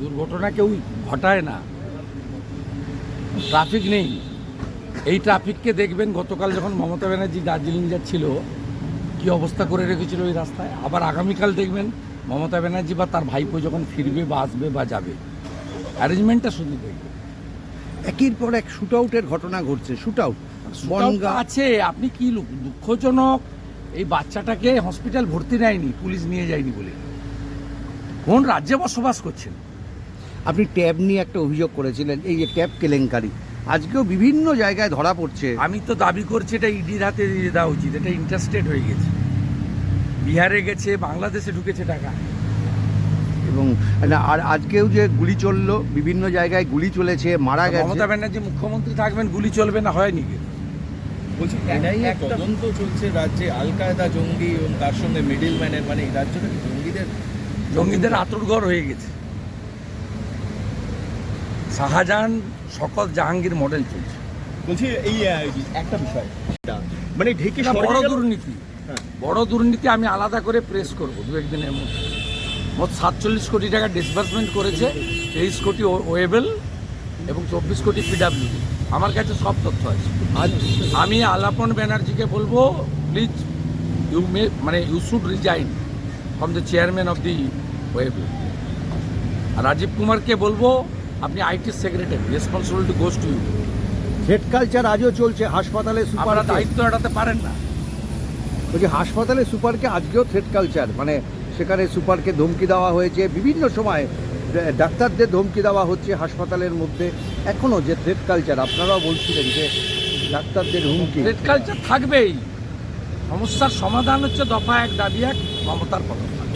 দুর্ঘটনা কেউ ঘটায় না। ট্রাফিক নেই। এই ট্রাফিককে দেখবেন গতকাল যখন মমতা ব্যানার্জি দার্জিলিং যাচ্ছিল কি অবস্থা করে রেখেছিল ওই রাস্তায়? আবার আগামীকাল দেখবেন মমতা ব্যানার্জি বা তার ভাইপো যখন ফিরবে বা আসবে বা যাবে। অ্যারেঞ্জমেন্টটা শুধু দেখবে একের পর এক শুট আউটের ঘটনা ঘটছে শুট আউট আছে। আপনি কি দুঃখজনক? এই বাচ্চাটাকে হসপিটাল ভর্তি নেয়নি পুলিশ নিয়ে যায়নি বলে। কোন রাজ্যে বসবাস করছেন? আপনি ট্যাব নিয়ে একটা অভিযোগ করেছিলেন এই যে ট্যাব কেলেঙ্কারি। আজকেও বিভিন্ন জায়গায় ধরা পড়ছে। আমি তো দাবি করছি এটা ইডির হাতে দিয়ে দেওয়া উচিত এটা ইন্টারেস্টেড হয়ে গেছে। বিহারে গেছে বাংলাদেশে ঢুকেছে টাকা। এবং আর আজকেও যে গুলি চলল বিভিন্ন জায়গায় গুলি চলেছে মারা গেছে। মমতা ব্যানার্জি মুখ্যমন্ত্রী থাকবেন গুলি চলবে না হয়নি কি? বলছি এটাই একটা- তদন্ত চলছে রাজ্যে আল কায়দা জঙ্গি এবং তার সঙ্গে মিডিল ম্যানের মানে এই রাজ্যটা জঙ্গিদের? জঙ্গিদের আতুরঘর হয়ে গেছে। শাহজাহান সকল জাহাঙ্গীর মডেল চলছে। বলছি এই একটা বিষয়। মানে ঢেকে বড় দুর্নীতি। হ্যাঁ। বড় দুর্নীতি আমি আলাদা করে প্রেস করব দু একদিনের মধ্যে। মোট সাতচল্লিশ কোটি টাকা ডিসবার্সমেন্ট করেছে তেইশ কোটি ওয়েবেল এবং চব্বিশ কোটি পিডাব্লিউ আমার কাছে সব তথ্য আছে। আমি আলাপন ব্যানার্জিকে বলব প্লিজ ইউ মে মানে you should resign from the chairman of the Webel আর রাজীব কুমারকে বলব আপনি IT secretary responsibility goes to you threat culture আজও চলছে হাসপাতালে সুপার দায়িত্ব এড়াতে পারেন না। বলছি হাসপাতালে সুপারকে আজকেও থ্রেড কালচার মানে সেখানে সুপারকে ধমকি দেওয়া হয়েছে। বিভিন্ন সময় ডাক্তারদের ধমকি দেওয়া হচ্ছে হাসপাতালের মধ্যে। এখনও যে থ্রেড কালচার আপনারাও বলছিলেন যে ডাক্তারদের হুমকি। রেড কালচার থাকবেই। সমস্যার সমাধান হচ্ছে দফা এক দাবি এক মমতার পদক্ষেপ।